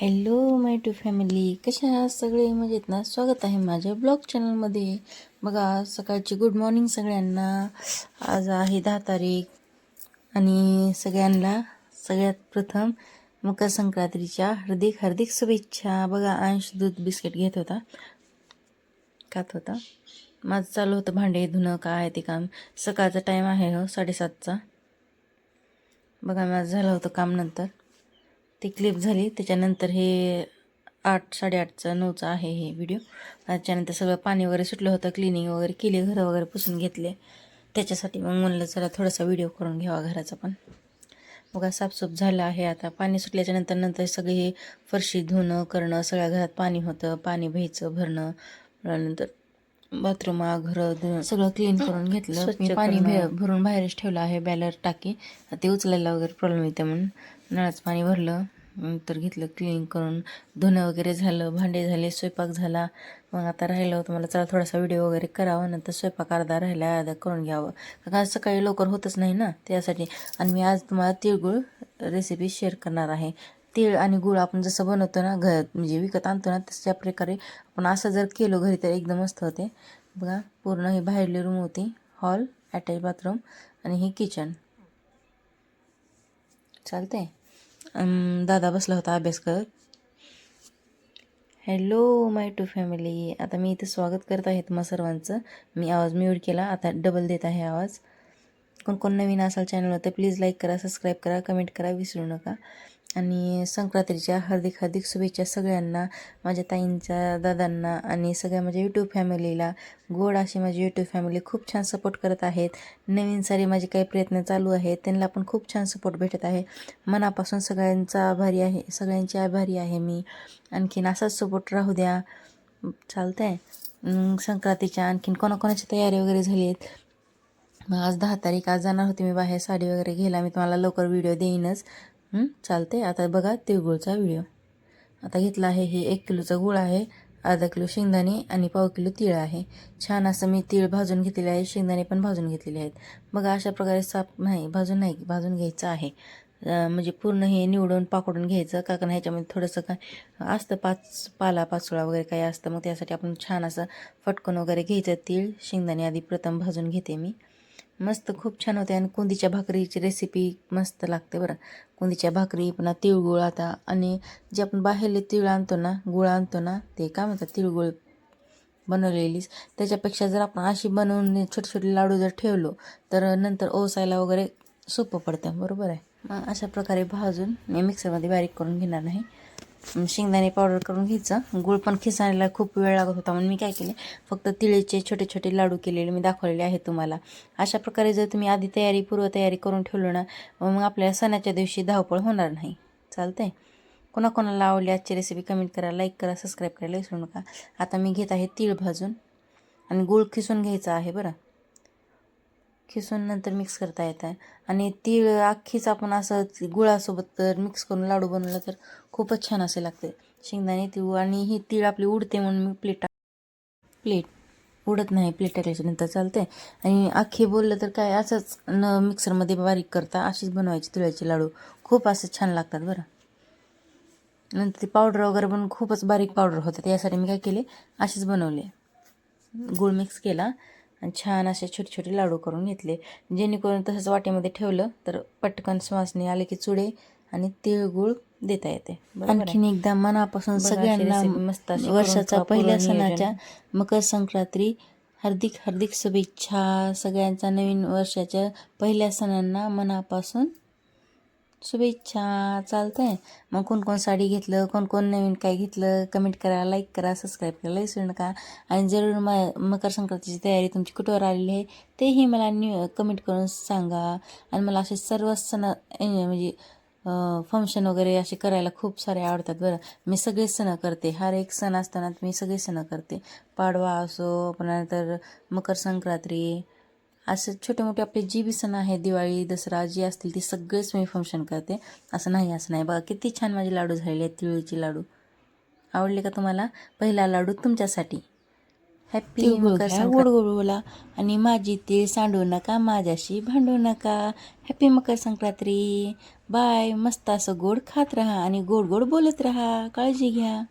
Hello my to family कशा आहात सगळे? मजेत ना? स्वागत आहे माझ्या ब्लॉग चॅनलमध्ये. बघा सकाळची गुड मॉर्निंग सगळ्यांना. आज आहे दहा तारीख आणि सगळ्यांना सगळ्यात प्रथम मकर संक्रांतीच्या हार्दिक हार्दिक शुभेच्छा. बघा अंश दूध बिस्किट घेत होता. खात होता. माझं चालू होतं भांडे धुणं काय ते काम. सकाळचा टाईम आहे हो साडेसातचा. बघा माझं झालं होतं काम नंतर. ती क्लिप झाली. त्याच्यानंतर हे आठ साडेआठचा नऊचा आहे हे व्हिडिओ त्याच्यानंतर सगळं पाणी वगैरे सुटलं होतं. क्लिनिंग वगैरे केली घरं वगैरे पुसून घेतले. त्याच्यासाठी मग म्हणलं चला थोडासा व्हिडिओ करून घ्यावा घराचा पण. बघा साफसूफ झालं आहे आता. पाणी सुटल्याच्या नंतर नंतर सगळे हे फरशी धुणं करणं सगळ्या घरात पाणी होतं. पाणी भ्यायचं भरणं. नंतर बाथरूम घरं धुणं सगळं क्लीन करून घेतलं. मी पाणी भरून बाहेरच ठेवलं आहे बॅलर टाकी. ते उचलायला वगैरे प्रॉब्लेम येते म्हणून नळाचं पाणी भरलं. नंतर घेतलं क्लीन करून. धुणं वगैरे झालं भांडे झाले स्वयंपाक झाला. मग आता राहिलं होतं मला चला थोडासा व्हिडिओ वगैरे करावा नंतर स्वयंपाक अर्धा राहिला अर्धा करून घ्यावं. कारण आज सकाळी लवकर होतच नाही ना त्यासाठी. आणि मी आज तुम्हाला तिळगुळ रेसिपी शेअर करणार आहे. तीळ आणि गुळ आपण जसं बनवतो ना घर म्हणजे विकत आणतो ना तशा प्रकारे आपण असं जर केलं घरी तर एकदम मस्त होते. बघा पूर्ण ही बाहेरली रूम होती. हॉल अटॅच बाथरूम आणि हे किचन चालते दादा बसला होता अभ्यास करत. हॅलो माय टू फॅमिली आता मी इथे स्वागत करत आहे तुम्हा सर्वांचं. मी आवाज म्यूट केला. आता डबल देत आहे आवाज. कोण कोण नवीन असाल चॅनलवर तर प्लीज लाईक करा सबस्क्राईब करा कमेंट करा विसरू नका. आणि संक्रांतीच्या हार्दिक हार्दिक शुभेच्छा सगळ्यांना माझ्या ताईंच्या दादांना आणि सगळ्या माझ्या यूट्यूब फॅमिलीला गोड अशी माझी यूट्यूब फॅमिली खूप छान सपोर्ट करत आहेत. नवीन सारे माझे काही प्रयत्न चालू आहेत त्यांना पण खूप छान सपोर्ट भेटत आहे. मनापासून सगळ्यांचा आभारी आहे सगळ्यांची आभारी आहे मी. आणखीन असाच सपोर्ट राहू द्या. चालतं आहे संक्रांतीच्या आणखीन कोणाकोणाची तयारी वगैरे झाली आहेत? मग आज दहा तारीख आज जाणार होते मी बाहेर साडी वगैरे घ्यायला. मी तुम्हाला लवकर व्हिडिओ देईनच. चालते आता बघा तिळगुळचा व्हिडिओ. आता घेतला आहे हे एक किलोचा गुळ आहे. अर्धा किलो शेंगदाणे आणि पाव किलो तीळ आहे. छान असं मी तीळ भाजून घेतलेले आहे. शेंगदाणे पण भाजून घेतलेले आहेत. बघा अशा प्रकारे साप नाही भाजून नाही भाजून घ्यायचं आहे. म्हणजे पूर्ण हे निवडून पाकडून घ्यायचं. का कारण ह्याच्यामध्ये थोडंसं काय असतं पाच पाला पाचोळा वगैरे काही असतं. मग त्यासाठी आपण छान असं फटकन वगैरे घ्यायचं. तीळ शेंगदाणे आधी प्रथम भाजून घेते मी. मस्त खूप छान होते. आणि कुंदीच्या भाकरीची रेसिपी मस्त लागते बरं. कुंदीच्या भाकरी पुन्हा तिळगुळ आता. आणि जे आपण बाहेरले तिळ आणतो ना गुळ आणतो ना ते काय म्हणतात तिळगुळ बनवलेलीच. त्याच्यापेक्षा जर आपण अशी बनवून छोटे छोटे लाडू जर ठेवलो तर नंतर ओसायला वगैरे सोपं पडतं. बरोबर आहे. मग अशा प्रकारे भाजून मी मिक्सरमध्ये बारीक करून घेणार नाही. शेंगदाणे पावडर करून घ्यायचं. गुळ पण खिसायला खूप वेळ लागत होता म्हणून मी काय केले फक्त तिळीचे छोटे छोटे लाडू केलेले मी दाखवलेले आहेत तुम्हाला. अशा प्रकारे जर तुम्ही आधी तयारी पूर्वतयारी करून ठेवलं ना मग आपल्याला सणाच्या दिवशी धावपळ होणार नाही. चालतंय? कोणाकोणाला आवडली आजची रेसिपी कमेंट करा लाईक करा सबस्क्राईब करायला विसरू नका. आता मी घेत आहे तीळ भाजून. आणि गुळ खिसून घ्यायचा आहे बरं. खिसून नंतर मिक्स करता येतं आणि तीळ अख्खीच आपण असं गुळासोबत तर मिक्स करून लाडू बनवला तर खूपच छान असे लागते. शेंगदाणे तीळ आणि ही तीळ आपली उडते म्हणून मी प्लेट प्लेट उडत नाही प्लेट टाकल्याच्यानंतर चालते आणि अख्खी बोललं तर काय असंच न मिक्सरमध्ये बारीक करता अशीच बनवायची तिळाचे लाडू. खूप असे छान लागतात बरं. नंतर ते पावडर वगैरे पण खूपच बारीक पावडर होतात. यासाठी मी काय केले? असेच बनवले. गुळ मिक्स केला. आणि छान असे छोटे छोटे लाडू करून घेतले. जेणेकरून तसंच वाटेमध्ये ठेवलं तर पटकन श्वासने आले की चुडे आणि तिळगुळ देता येते. आणखीन एकदा मनापासून सगळ्यांना मस्त वर्षाचा पहिल्या सणाच्या मकर संक्रांती हार्दिक हार्दिक शुभेच्छा सगळ्यांचा नवीन वर्षाच्या पहिल्या सणांना मनापासून शुभेच्छा चालतं आहे मग कोण कोण साडी घेतलं कोण कोण नवीन काय घेतलं कमेंट करा लाईक करा सबस्क्राईब करायला विसरू नका आणि जरूर म मकर संक्रांतीची तयारी तुमची कुठवर आलेली आहे तेही मला न्यू कमेंट करून सांगा. आणि मला असे सर्व सण म्हणजे फंक्शन वगैरे असे करायला खूप सारे आवडतात बरं. मी सगळे सण करते. हर एक सण असताना मी सगळे सण करते. पाडवा असो पुन्हा नंतर मकर संक्रांती असं छोटे मोठे आपले जी बी सण आहे दिवाळी दसरा जी असतील ती सगळेच मी फंक्शन करते. असं नाही असं नाही. बघा किती छान माझे लाडू झालेले आहेत तिळीचे लाडू. आवडले का तुम्हाला? पहिला लाडू तुमच्यासाठी. संक्रांत. गोड गोड बोला. आणि माझी तीळ सांडू नका माझ्याशी भांडू नका. हॅपी मकर संक्रांती बाय मस्त असं गोड खात राहा आणि गोड गोड बोलत राहा. काळजी घ्या.